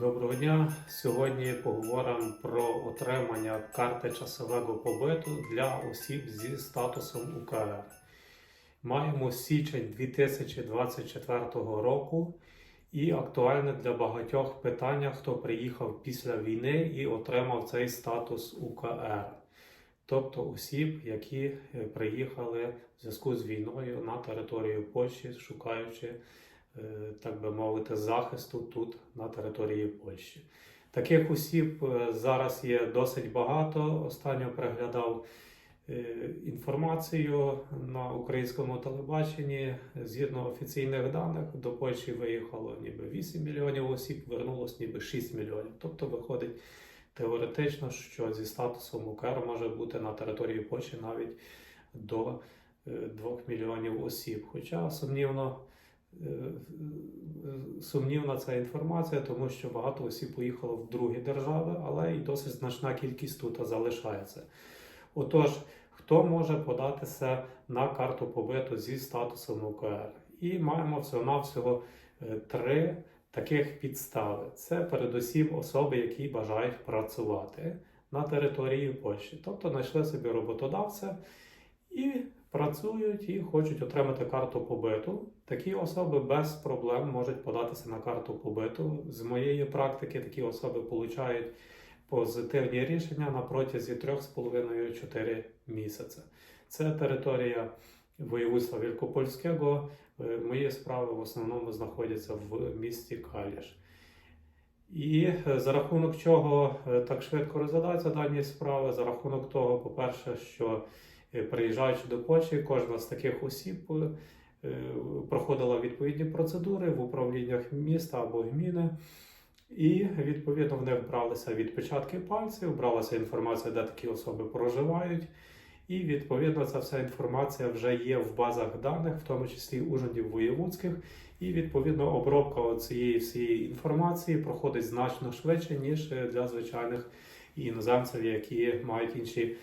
Доброго дня! Сьогодні поговоримо про отримання карти часового побиту для осіб зі статусом УКР. Маємо січень 2024 року і актуальне для багатьох питання, хто приїхав після війни і отримав цей статус УКР, тобто осіб, які е, приїхали в зв'язку з війною на територію Польщі, шукаючи так би мовити, захисту тут на території Польщі. Таких осіб е, зараз є досить багато. Останньо переглядав е, інформацію на українському телебаченні. Згідно офіційних даних, до Польщі виїхало ніби 8 мільйонів осіб, вернулось ніби 6 мільйонів. Тобто виходить теоретично, що зі статусом УКР може бути на території Польщі навіть до 2 мільйонів осіб. Хоча сумнівно. Е, е, Сумнівна ця інформація, тому що багато осіб поїхало в другі держави, але і досить значна кількість тут залишається. Отож, хто може податися на карту побиту зі статусом УКР? І маємо всього-навсього е, три таких підстави: це передусім особи, які бажають працювати на території Польщі, тобто знайшли собі роботодавця і працюють і хочуть отримати карту побиту. Такі особи без проблем можуть податися на карту побиту. З моєї практики такі особи отримують позитивні рішення на протязі 3,5-4 місяці. Це територія воєводства Вількопольського. Е, Мої справи в основному знаходяться в місті Каліш. І е, за рахунок чого е, так швидко розглядаються дані справи, за рахунок того, по-перше, що приїжджаючи до Польщі, кожна з таких осіб е, проходила відповідні процедури в управліннях міста або гміни. І відповідно в них бралися відпечатки пальців, бралася інформація, де такі особи проживають. І відповідно ця вся інформація вже є в базах даних, в тому числі ужинів воєвудських. І відповідно обробка цієї всієї інформації проходить значно швидше, ніж е, для звичайних іноземців, які мають інші е,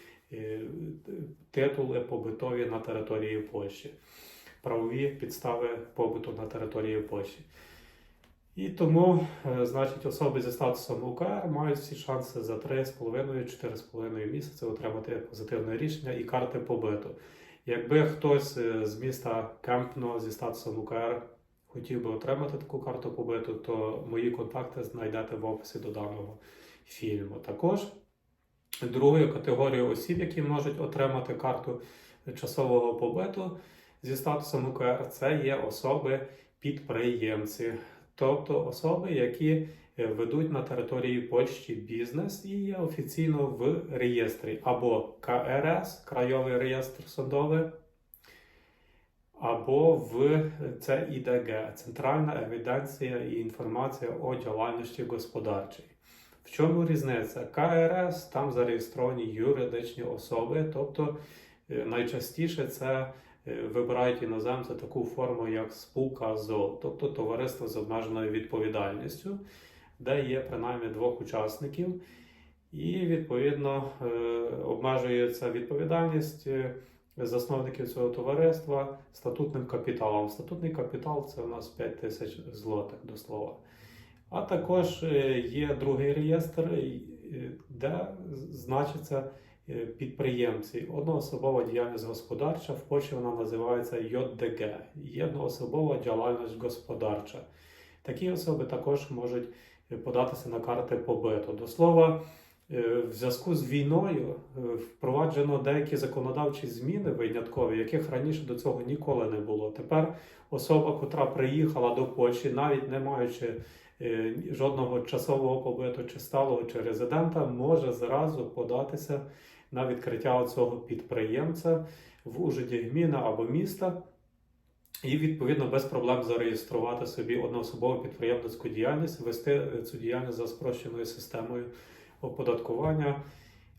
титули побутові на території Польщі, правові підстави побуту на території Польщі. І тому, е, значить, особи зі статусом УКР мають всі шанси за 3,5-4,5 місяці отримати позитивне рішення і карти побиту. Якби хтось е, з міста Кемпно зі статусом УКР хотів би отримати таку карту побиту, то мої контакти знайдете в описі до даного фільму. Також другою категорією осіб, які можуть отримати карту часового побиту зі статусом УКР, це є особи-підприємці, тобто особи, які ведуть на території Польщі бізнес і є офіційно в реєстрі або КРС, Крайовий реєстр судовий, або в ЦІДГ Центральна евіденція і інформація о діяльності господарчій. В чому різниця? КРС там зареєстровані юридичні особи, тобто е, найчастіше це е, вибирають іноземці таку форму, як спілка ЗО, тобто товариство з обмеженою відповідальністю, де є принаймні двох учасників, і відповідно е, обмежується відповідальність засновників цього товариства статутним капіталом. Статутний капітал це у нас 5 тисяч злотих до слова. А також е, є другий реєстр, е, де значаться е, підприємці. Одноособова діяльність господарча, в Польщі вона називається ЙДГ єдноособова діяльність господарча. Такі особи також можуть податися на карти побиту. До слова, в зв'язку з війною е, впроваджено деякі законодавчі зміни виняткові, яких раніше до цього ніколи не було. Тепер особа, котра приїхала до Польщі, навіть не маючи е, жодного часового побиту чи сталого чи резидента, може зразу податися на відкриття цього підприємця в ужиді гміна або міста. І відповідно без проблем зареєструвати собі одноособову підприємницьку діяльність, вести е, цю діяльність за спрощеною системою оподаткування.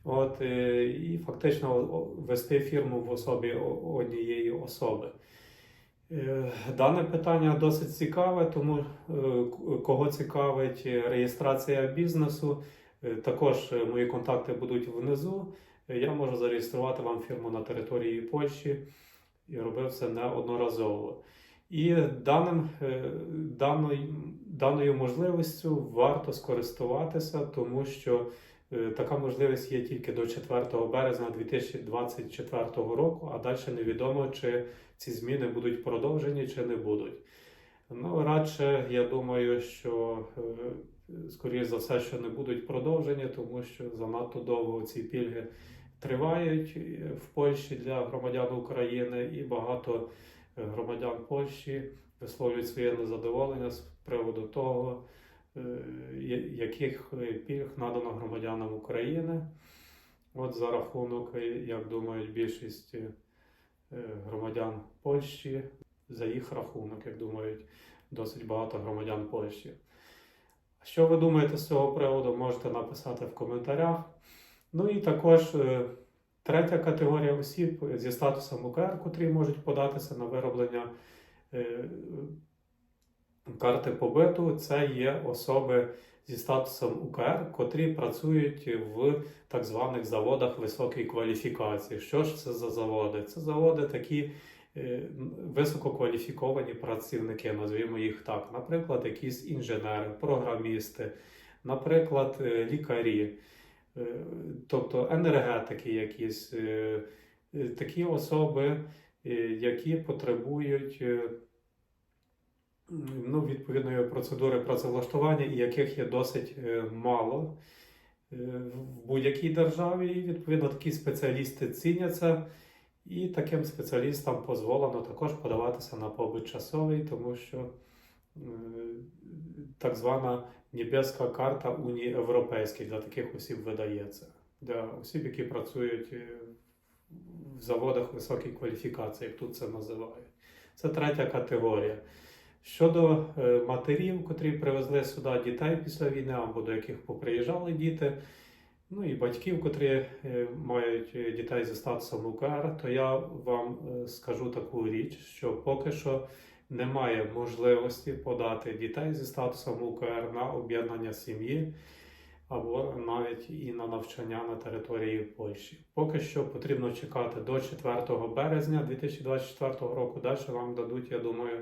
От, е, і фактично вести фірму в особі однієї особи. Е, Дане питання досить цікаве, тому е, кого цікавить реєстрація бізнесу, також мої контакти будуть внизу. Я можу зареєструвати вам фірму на території Польщі і робив це неодноразово. І даним, е, даною, даною можливістю варто скористуватися, тому що е, така можливість є тільки до 4 березня 2024 року, а далі невідомо, чи ці зміни будуть продовжені чи не будуть. Ну, радше, я думаю, що е, скоріше за все, що не будуть продовжені, тому що занадто довго ці пільги тривають в Польщі для громадян України, і багато громадян Польщі висловлюють своє незадоволення з приводу того, е, яких е, пільг надано громадянам України. От за рахунок, е, як думають більшість е, громадян Польщі, за їх рахунок, як думають досить багато громадян Польщі. Що ви думаєте з цього приводу, можете написати в коментарях. Ну і також е, третя категорія осіб зі статусом УКР, котрі можуть податися на вироблення е, карти побиту, це є особи зі статусом УКР, котрі працюють в так званих заводах високої кваліфікації. Що ж це за заводи? Це заводи такі е, висококваліфіковані працівники, назвімо їх так. Наприклад, якісь інженери, програмісти, наприклад, е, лікарі, тобто енергетики якісь, е, е, такі особи, е, які потребують. е, ну, відповідної процедури працевлаштування, і яких є досить е, мало е, в будь-якій державі. І відповідно такі спеціалісти ціняться, і таким спеціалістам дозволено також подаватися на побит часовий, тому що е, так звана небеска карта Унії Європейської для таких осіб видається. Для осіб, які працюють е, в заводах високої кваліфікації, як тут це називають. Це третя категорія. Щодо е, матерів, котрі привезли сюди дітей після війни, або до яких поприїжджали діти, ну і батьків, котрі е, мають дітей зі статусом УКР, то я вам скажу таку річ, що поки що немає можливості подати дітей зі статусом УКР на об'єднання сім'ї або навіть і на навчання на території Польщі. Поки що потрібно чекати до 4 березня 2024 року. Далі вам дадуть, я думаю,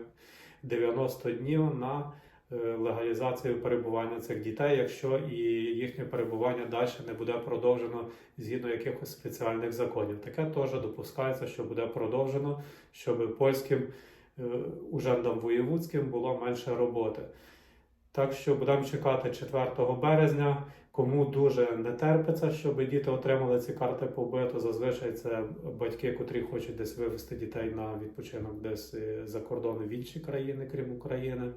90 днів на е, легалізацію перебування цих дітей, якщо і їхнє перебування далі не буде продовжено згідно якихось спеціальних законів. Таке теж допускається, що буде продовжено, щоб польським ужендам воєвудським було менше роботи. Так що будемо чекати 4 березня. Кому дуже не терпиться, щоб діти отримали ці карти побиту, зазвичай це батьки, котрі хочуть десь вивезти дітей на відпочинок десь е, за кордон в інші країни, крім України.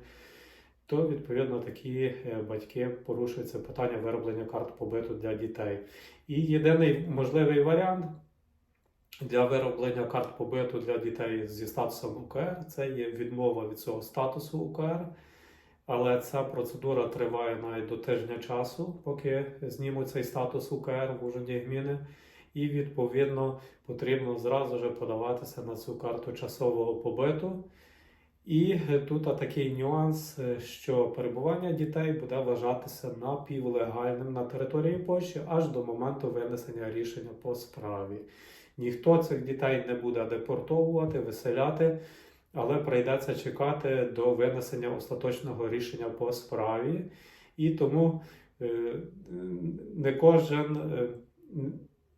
То відповідно такі е, батьки порушують це питання вироблення карт побиту для дітей. І єдиний можливий варіант для вироблення карт побиту для дітей зі статусом УКР це є відмова від цього статусу УКР. Але ця процедура триває навіть до тижня часу, поки знімуть цей статус УКР в Ужгороді гміни. І відповідно потрібно зразу ж подаватися на цю карту часового побиту. І тут такий нюанс, що перебування дітей буде вважатися напівлегальним на території Польщі аж до моменту винесення рішення по справі. Ніхто цих дітей не буде депортовувати, виселяти але прийдеться чекати до винесення остаточного рішення по справі, і тому е, не кожен, е,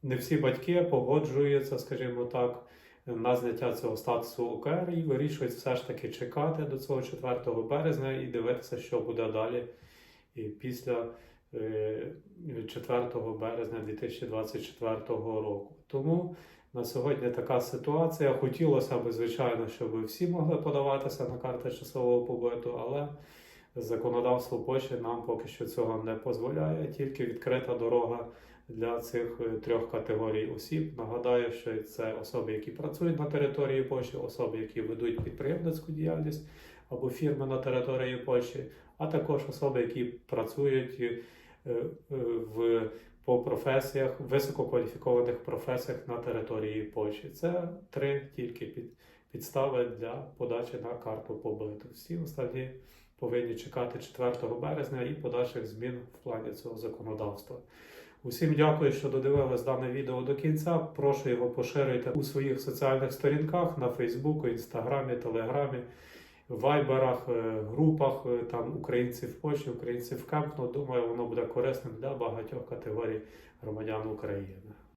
не всі батьки погоджуються, скажімо так, на зняття цього статусу УКР і вирішують все ж таки чекати до цього 4 березня і дивитися, що буде далі після 4 березня 2024 року. Тому на сьогодні така ситуація. Хотілося б, звичайно, щоб всі могли подаватися на карти часового побиту, але законодавство Польщі нам поки що цього не дозволяє, тільки відкрита дорога для цих е, трьох категорій осіб. Нагадаю, що це особи, які працюють на території Польщі, особи, які ведуть підприємницьку діяльність або фірми на території Польщі, а також особи, які працюють е, е, в по професіях, висококваліфікованих професіях на території Польщі. Це три тільки під, підстави для подачі на карту побиту. Всі останні повинні чекати 4 березня і подальших змін в плані цього законодавства. Усім дякую, що додивились дане відео до кінця. Прошу його поширити у своїх соціальних сторінках на Фейсбуку, Інстаграмі, Телеграмі. Вайберах, е, групах е, там українці в Польщі, українці в Кемп. Ну, думаю, воно буде корисним для багатьох категорій громадян України.